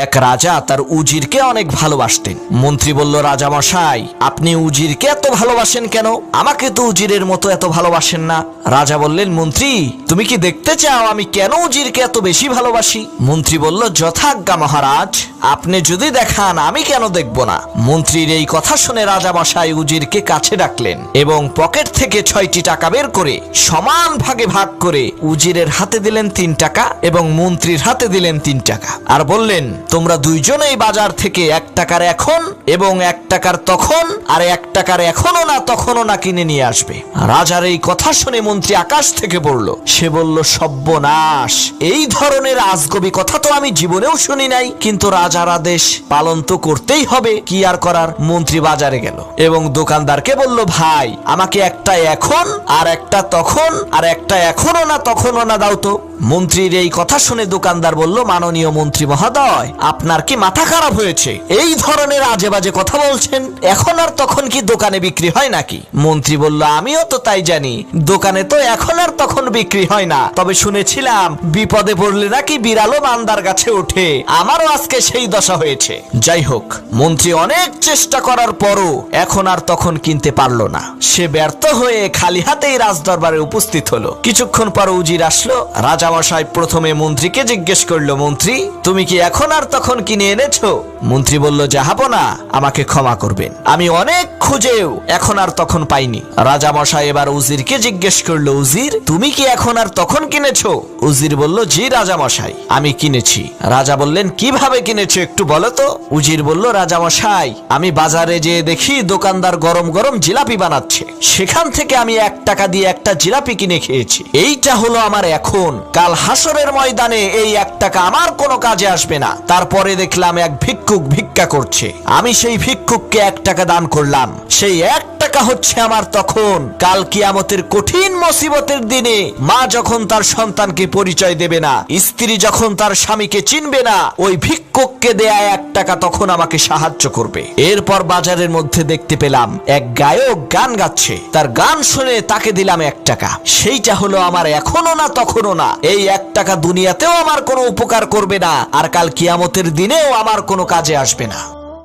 এক রাজা তার উজিরকে অনেক ভালোবাসতেন। মন্ত্রী বলল রাজা মশাই আপনি উজিরকে এত ভালোবাসেন কেন? আমাকে তো উজিরের মতো এত ভালোবাসেন না। রাজা বললেন, মন্ত্রী, তুমি কি দেখতে চাও আমি কেন উজিরকে এত বেশি ভালোবাসি? মন্ত্রী বলল, যথাজ্ঞা মহারাজ। আপনি যদি দেখান, আমি কেন দেখব না? মন্ত্রীর এই কথা শুনে রাজা মশাই উজিরকে কাছে ডাকলেন এবং পকেট থেকে ছয়টি টাকা বের করে সমান ভাগে ভাগ করে উজিরের হাতে দিলেন তিন টাকা এবং মন্ত্রীর হাতে দিলেন তিন টাকা। আর বললেন, তোমরা দুইজনেই বাজার থেকে এক টাকার এখন এবং এক টাকার তখন, আর এক টাকার এখনও না, তখনও না কিনে নিয়ে আসবে। রাজার এই কথা শুনে মন্ত্রী আকাশ থেকে পড়ল সে বলল, সব্যনাশ। এই ধরনের আজগবি কথা তো আমি জীবনেও শুনি নাই, কিন্তু রাজার আদেশ পালন তো করতেই হবে, কি আর করার? মন্ত্রী বাজারে গেল। এবং দোকানদারকে বলল, ভাই, আমাকে একটা এখন, আর একটা তখন, আর একটা এখনও না তখনও না দাও তো। মন্ত্রীর এই কথা শুনে দোকানদার বলল, মাননীয় মন্ত্রী মহোদয়, আপনার কি মাথা খারাপ হয়েছে? এই ধরনের আজে বাজে কথা বলছেন। এখন আর তখন কি দোকানে বিক্রি হয় নাকি? মন্ত্রী বলল, আমিও তো তাই জানি। দোকানে তো এখন আর তখন বিক্রি হয় না। তবে শুনেছিলাম, বিপদে পড়লে নাকি বিড়ালও মান্দার গাছে ওঠে। আমারও আজকে সেই দশা হয়েছে। যাই হোক, মন্ত্রী অনেক চেষ্টা করার পরও এখন আর তখন কিনতে পারল না। সে ব্যর্থ হয়ে খালি হাতেই রাজদরবারে উপস্থিত হলো। কিছুক্ষণ পর উজির আসলো রাজামশাই প্রথমে মন্ত্রীকে জিজ্ঞেস করল, মন্ত্রী, তুমি কি এখন আর তখন কিনে এনেছো? মন্ত্রী বলল যাহাবো না, আমাকে ক্ষমা করবেন। আমি অনেক খুঁজেও এখন আর তখন পাইনি। রাজামশাই এবার উজিরকে জিজ্ঞেস করল, উজির, তুমি কি এখন আর তখন কিনেছো? উজির বলল, জি রাজামশাই, আমি কিনেছি। রাজা বললেন, কীভাবে কিনেছো একটু বলো তো? উজির বলল, রাজামশাই, আমি বাজারে যেয়ে দেখি দোকানদার গরম গরম জিলাপি বানাচ্ছে। সেখান থেকে আমি এক টাকা দিয়ে একটা জিলাপি কিনে খেয়েছি। এইটা হলো আমার এখন। কাল হাসরের ময়দানে এই এক টাকা আমার কোনো কাজে আসবে না। তারপরে দেখলাম এক ভিক্ষুক ভিক্ষা করছে। আমি সেই ভিক্ষুককে এক টাকা দান করলাম। সেই এক টাকা হচ্ছে আমার তখন। কাল কিয়ামতের কঠিন মুসিবতের দিনে মা যখন তার সন্তানকে পরিচয় দেবে না, স্ত্রী যখন তার স্বামীকে চিনবে না, ওই ভিক্ষুককে দেয়া এক টাকা তখন আমাকে সাহায্য করবে। এরপর বাজারের মধ্যে দেখতে পেলাম, এক গায়ক গান গাচ্ছে। তার গান শুনে তাকে দিলাম এক টাকা। সেইটা হলো আমার এখনও না তখনও না। এই এক টাকা দুনিয়াতেও আমার কোনো উপকার করবে না, আর কাল কিয়ামতের দিনেও আমার কোনো কাজে আসবে না।